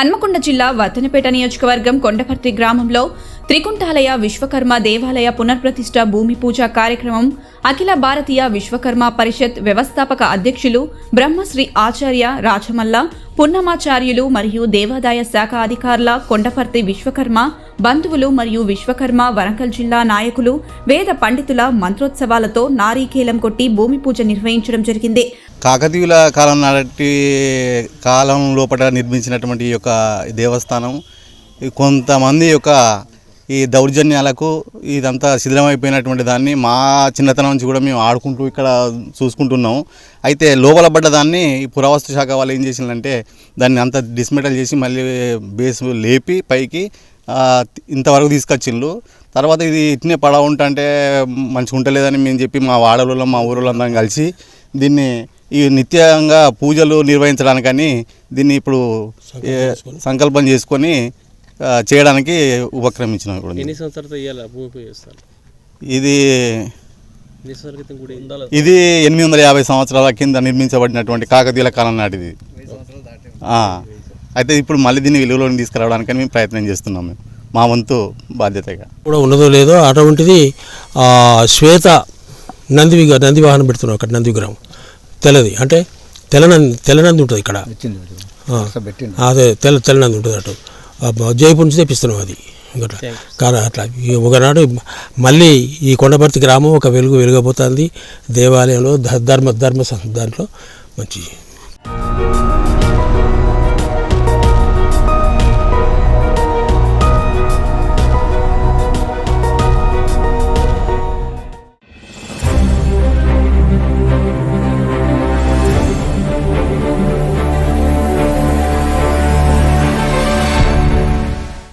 హన్మకొండ జిల్లా వర్ధనపేట నియోజకవర్గం కొండపర్తి గ్రామంలో త్రికుంఠాలయ విశ్వకర్మ దేవాలయ పునర్ప్రతిష్ట భూమి పూజ కార్యక్రమం అఖిల భారతీయ విశ్వకర్మ పరిషత్ వ్యవస్థాపక అధ్యక్షులు బ్రహ్మశ్రీ ఆచార్య రాచమల్ల పున్నమాచార్యులు మరియు దేవాదాయ శాఖ అధికారుల కొండపర్తి విశ్వకర్మ బంధువులు మరియు విశ్వకర్మ వరంగల్ జిల్లా నాయకులు వేద పండితుల మంత్రోత్సవాలతో నారీకేలం కొట్టి భూమి పూజ నిర్వహించడం జరిగింది. కాకతీయుల కాలం నాటి కాలం లోపల నిర్మించినటువంటి యొక్క దేవస్థానం కొంతమంది యొక్క ఈ దౌర్జన్యాలకు ఇదంతా శిథిలమైపోయినటువంటి దాన్ని మా చిన్నతనం నుంచి కూడా మేము ఆడుకుంటూ ఇక్కడ చూసుకుంటున్నాం. అయితే లోపల పడ్డ దాన్ని ఈ పురావస్తు శాఖ వాళ్ళు ఏం చేసిందంటే దాన్ని అంతా డిస్మెటల్ చేసి మళ్ళీ బేస్ లేపి పైకి ఇంతవరకు తీసుకొచ్చిండ్రు. తర్వాత ఇది ఇట్నే పడవ ఉంటే మంచిగా ఉంటలేదని మేము చెప్పి మా వాడలలో మా ఊరిలో అందరం కలిసి దీన్ని ఈ నిత్యంగా పూజలు నిర్వహించడానికని దీన్ని ఇప్పుడు సంకల్పం చేసుకొని చేయడానికి ఉపక్రమించినాం ఎన్ని సంవత్సరాలతో ఇవ్వాలి భూమి పూజ చేస్తారు. ఇది ఇది ఎనిమిది వందల యాభై సంవత్సరాల కింద నిర్మించబడినటువంటి కాకతీయుల కాలం నాటిది. ఆ, అయితే ఇప్పుడు మళ్ళీ దీన్ని విలువలోకి తీసుకురావడానికని మేము ప్రయత్నం చేస్తున్నాం మేము. మా వంతు బాధ్యతగా. కూడా ఉన్నదో లేదో అటువంటిది ఆ, శ్వేత నంది నంది వాహనం పెడుతున్నాం అక్కడ నంది విగ్రహం. తెల్లది అంటే తెల్లనంది తెల్లనంది ఉంటుంది ఇక్కడ. ఆ, అదే తెల్ల తెల్లనంది ఉంటుంది అటు. జైపూర్ నుంచి తెప్పిస్తున్నాం అది. కానీ అట్లా. ఒకనాడు మళ్ళీ ఈ కొండపర్తి గ్రామం ఒక వెలుగు వెలుగబోతుంది. దేవాలయంలో ధర్మ ధర్మ దాంట్లో మంచి